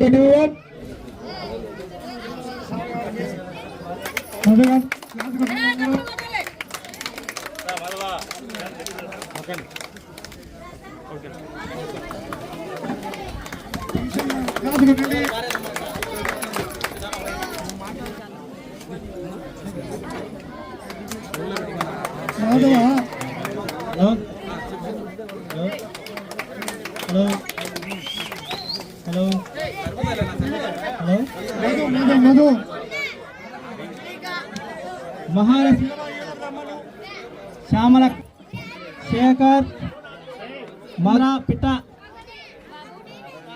Idiot. apa? Hello. Hello. Madhu Madhu Mahalakshmi Shyamala Shekhar మరా పిట్ట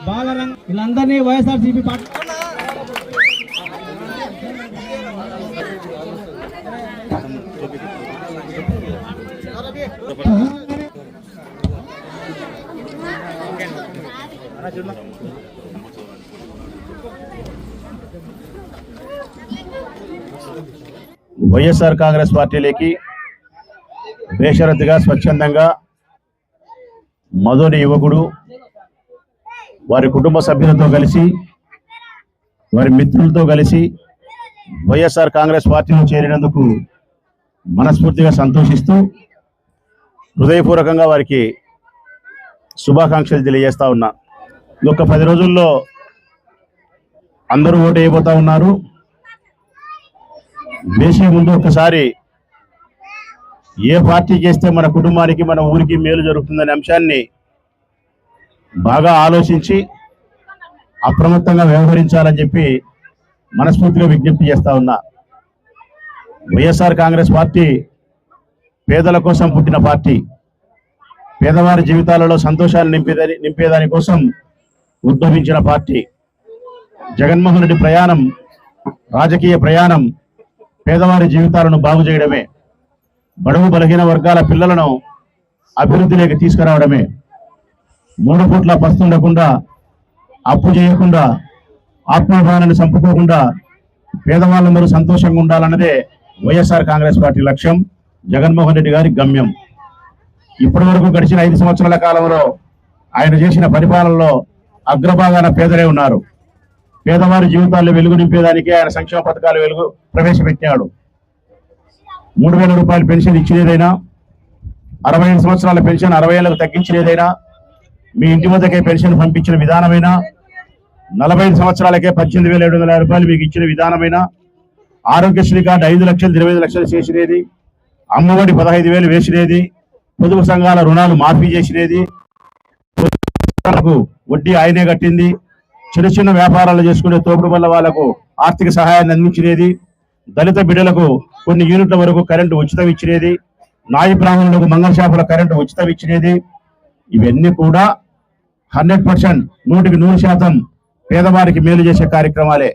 బాలరంగ్ వీళ్ళందరినీ YSRCP party YSR Congress పార్టీలోకి బేషరతుగా స్వచ్ఛందంగా మధుని యువకుడు వారి కుటుంబ సభ్యులతో కలిసి వారి మిత్రులతో కలిసి వైఎస్ఆర్ కాంగ్రెస్ పార్టీలో చేరినందుకు మనస్ఫూర్తిగా సంతోషిస్తూ హృదయపూర్వకంగా వారికి శుభాకాంక్షలు తెలియజేస్తా ఉన్నా. ఒక పది రోజుల్లో అందరూ ఓటు వేయబోతా ఉన్నారు. వేసే ముందు ఒకసారి ఏ పార్టీ చేస్తే మన కుటుంబానికి మన ఊరికి మేలు జరుగుతుందనే అంశాన్ని బాగా ఆలోచించి అప్రమత్తంగా వ్యవహరించాలని చెప్పి మనస్ఫూర్తిగా విజ్ఞప్తి చేస్తా ఉన్నా. వైఎస్ఆర్ కాంగ్రెస్ పార్టీ పేదల కోసం పుట్టిన పార్టీ. పేదవారి జీవితాలలో సంతోషాలు నింపేదని నింపేదాని కోసం ఉద్భవించిన పార్టీ. జగన్మోహన్ రెడ్డి ప్రయాణం రాజకీయ ప్రయాణం పేదవారి జీవితాలను బాగు చేయడమే బడుగు బలహీన వర్గాల పిల్లలను అభివృద్ధిలోకి తీసుకురావడమే మూడు పూట్ల పస్తుండకుండా అప్పు చేయకుండా ఆత్మాభిమానాన్ని చంపుకోకుండా పేదవాళ్ళందరూ సంతోషంగా ఉండాలన్నదే వైఎస్ఆర్ కాంగ్రెస్ పార్టీ లక్ష్యం జగన్మోహన్ రెడ్డి గారి గమ్యం. ఇప్పటి వరకు గడిచిన ఐదు సంవత్సరాల కాలంలో ఆయన చేసిన పరిపాలనలో అగ్రభాగాన పేదరే ఉన్నారు. పేదవారి జీవితాల్లో వెలుగు నింపేదానికి ఆయన సంక్షేమ పథకాలు వెలుగు ప్రవేశపెట్టాడు మూడు వేల రూపాయల పెన్షన్ ఇచ్చినదైనా అరవై ఐదు సంవత్సరాల పెన్షన్ అరవై ఏళ్ళకు తగ్గించినదైనా మీ ఇంటి వద్దకే పెన్షన్ పంపించిన విధానమైనా నలభై ఐదు సంవత్సరాలకే పద్దెనిమిది వేల ఏడు వందల రూపాయలు మీకు ఇచ్చిన విధానమైనా ఆరోగ్యశ్రీ కార్డు ఐదు లక్షలు ఇరవై ఐదు లక్షలు చేసినది అమ్మఒడి పదహైదు వేలు వేసినది పొదుపు సంఘాల రుణాలు మాఫీ చేసినది వడ్డీ ఆయనే కట్టింది. చిన్న చిన్న వ్యాపారాలు చేసుకునే తోపుడు వల్ల వాళ్ళకు ఆర్థిక సహాయాన్ని అందించినది. దళిత బిడ్డలకు కొన్ని యూనిట్ల వరకు కరెంటు ఉచితం ఇచ్చినది. నాయి బ్రాహ్మణులకు మంగళ షాపుల కరెంటు ఉచితం ఇచ్చినది. ఇవన్నీ కూడా హండ్రెడ్ పర్సెంట్ నూటికి నూరు శాతం పేదవారికి మేలు చేసే కార్యక్రమాలే.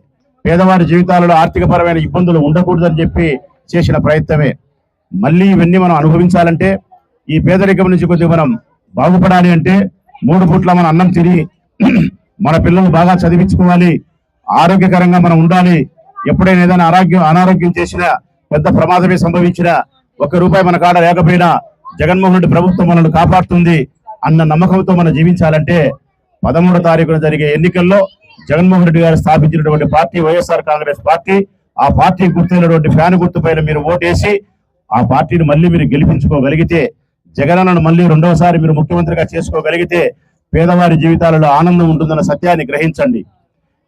పేదవారి జీవితాలలో ఆర్థికపరమైన ఇబ్బందులు ఉండకూడదని చెప్పి చేసిన ప్రయత్నమే. మళ్ళీ ఇవన్నీ మనం అనుభవించాలంటే ఈ పేదరికం నుంచి కొద్దిగా మనం బాగుపడాలి అంటే మూడు పూట్ల మన అన్నం తిని మన పిల్లలు బాగా చదివించుకోవాలి. ఆరోగ్యకరంగా మనం ఉండాలి. ఎప్పుడైనా ఏదైనా ఆరోగ్యం అనారోగ్యం చేసినా పెద్ద ప్రమాదమే సంభవించినా ఒక్క రూపాయి మన కాడ లేకపోయినా జగన్మోహన్ రెడ్డి ప్రభుత్వం మనల్ని కాపాడుతుంది అన్న నమ్మకంతో మనం జీవించాలంటే పదమూడో తారీఖున జరిగే ఎన్నికల్లో జగన్మోహన్ రెడ్డి గారు స్థాపించినటువంటి పార్టీ వైఎస్ఆర్ కాంగ్రెస్ పార్టీ ఆ పార్టీ గుర్తైనటువంటి ఫ్యాన్ గుర్తు పైన మీరు ఓటేసి ఆ పార్టీని మళ్ళీ మీరు గెలిపించుకోగలిగితే జగనన్నను మళ్ళీ రెండవసారి మీరు ముఖ్యమంత్రిగా చేసుకోగలిగితే పేదవారి జీవితాలలో ఆనందం ఉంటుందన్న సత్యాన్ని గ్రహించండి.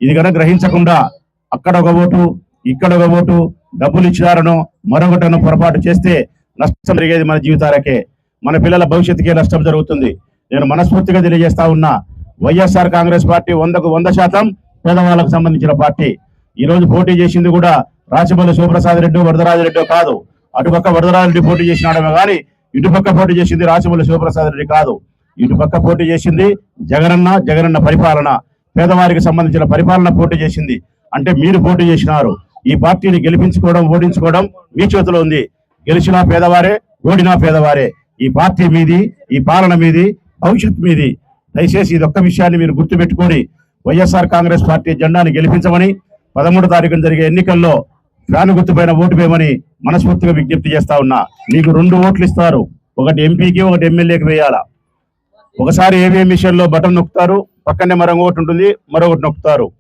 ఇది కనుక గ్రహించకుండా అక్కడ ఒక ఓటు ఇక్కడ ఒక ఓటు డబ్బులు ఇచ్చినారనో మరొకటనో పొరపాటు చేస్తే నష్టం జరిగేది మన జీవితాలకే మన పిల్లల భవిష్యత్తుకే నష్టం జరుగుతుంది. నేను మనస్ఫూర్తిగా తెలియజేస్తా ఉన్నా వైఎస్ఆర్ కాంగ్రెస్ పార్టీ వందకు వంద శాతం పేదవాళ్ళకు సంబంధించిన పార్టీ. ఈ రోజు పోటీ చేసింది కూడా రాచపల్లి శివప్రసాద్ రెడ్డి వరదరాజరెడ్డి కాదు. అటుపక్క వరదరాజరెడ్డి పోటీ చేసినాడమే కానీ ఇటుపక్క పోటీ చేసింది రాచమల్లి శివప్రసాద్ రెడ్డి కాదు. ఇటుపక్క పోటీ చేసింది జగనన్న జగనన్న పరిపాలన. పేదవారికి సంబంధించిన పరిపాలన పోటీ చేసింది. అంటే మీరు పోటీ చేసినారు. ఈ పార్టీని గెలిపించుకోవడం ఓడించుకోవడం మీ చేతిలో ఉంది. గెలిచినా పేదవారే ఓడినా పేదవారే. ఈ పార్టీ మీది ఈ పాలన మీది భవిష్యత్ మీది. దయచేసి ఇది ఒక్క విషయాన్ని మీరు గుర్తుపెట్టుకొని వైఎస్ఆర్ కాంగ్రెస్ పార్టీ జెండాని గెలిపించమని పదమూడు తారీఖున జరిగే ఎన్నికల్లో ఫ్యాన్ గుర్తుపైన ఓటు వేయమని మనస్ఫూర్తిగా విజ్ఞప్తి చేస్తా ఉన్నా. మీకు రెండు ఓట్లు ఇస్తారు. ఒకటి ఎంపీకి ఒకటి ఎమ్మెల్యేకి వేయాలా? ఒకసారి ఏవిఎం మిషన్లో బటన్ నొక్కుతారు. పక్కనే మరొక ఓటు ఉంటుంది మరొకటి నొక్కుతారు.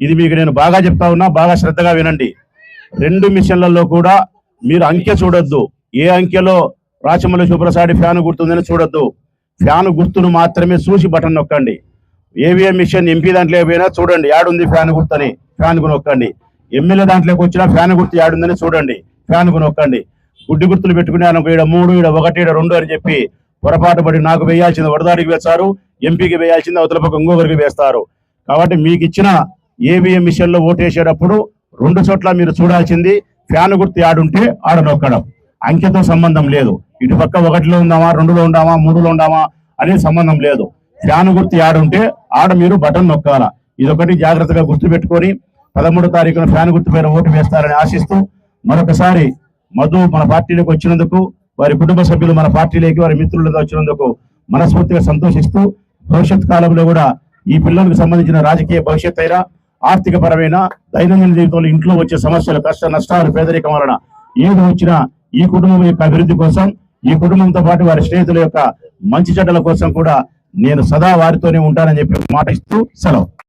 ఇది మీకు నేను బాగా చెప్తా ఉన్నా. బాగా శ్రద్ధగా వినండి. రెండు మిషన్లలో కూడా మీరు అంకె చూడొద్దు. ఏ అంకెలో రాచమల్లి శుభ్రసాడి ఫ్యాన్ గుర్తుందని చూడొద్దు. ఫ్యాన్ గుర్తును మాత్రమే చూసి బటన్ నొక్కండి. ఏవిఎం మిషన్ ఎంపీ దాంట్లో పోయినా చూడండి. యాడుంది ఫ్యాన్ గుర్తని. ఫ్యాన్కు నొక్కండి. ఎమ్మెల్యే దాంట్లోకి వచ్చినా ఫ్యాన్ గుర్తు యాడుందని చూడండి. ఫ్యాన్కు నొక్కండి. గుడ్డి గుర్తులు పెట్టుకుని ఆయన ఈడ మూడు ఈడ ఒకటి ఈడ రెండు అని చెప్పి పొరపాటు పడి నాకు వేయాల్సింది వడదాడికి వేస్తారు ఎంపీకి వేయాల్సింది అవతల పక్క ఇంకొకరికి వేస్తారు. కాబట్టి మీకు ఇచ్చిన ఏవిఎం మిషన్లో ఓటేసేటప్పుడు రెండు చోట్ల మీరు చూడాల్సింది ఫ్యాన్ గుర్తు ఆడుంటే ఆడ నొక్కడం. అంకెతో సంబంధం లేదు. ఇటు పక్క ఒకటిలో ఉందామా రెండులో ఉందామా మూడులో ఉందామా అనే సంబంధం లేదు. ఫ్యాన్ గుర్తు ఆడుంటే ఆడ మీరు బటన్ నొక్కాల. ఇదొకటి జాగ్రత్తగా గుర్తు పెట్టుకొని పదమూడో తారీఖున ఫ్యాన్ గుర్తు పైన ఓటు వేస్తారని ఆశిస్తూ మరొకసారి మధు మన పార్టీలోకి వచ్చినందుకు వారి కుటుంబ సభ్యులు మన పార్టీలోకి వారి మిత్రులతో వచ్చినందుకు మనస్ఫూర్తిగా సంతోషిస్తూ భవిష్యత్ కాలంలో కూడా ఈ పిల్లలకు సంబంధించిన రాజకీయ భవిష్యత్ అయినా ఆర్థిక పరమైన దైనందిన జీవితంలో ఇంట్లో వచ్చే సమస్యలు కష్ట నష్టాలు పేదరికం వలన ఏది వచ్చినా ఈ కుటుంబం యొక్క అభివృద్ధి కోసం ఈ కుటుంబంతో పాటు వారి స్నేహితుల యొక్క మంచి చెడ్డల కోసం కూడా నేను సదా వారితోనే ఉంటానని చెప్పి మాట ఇస్తూ సెలవు.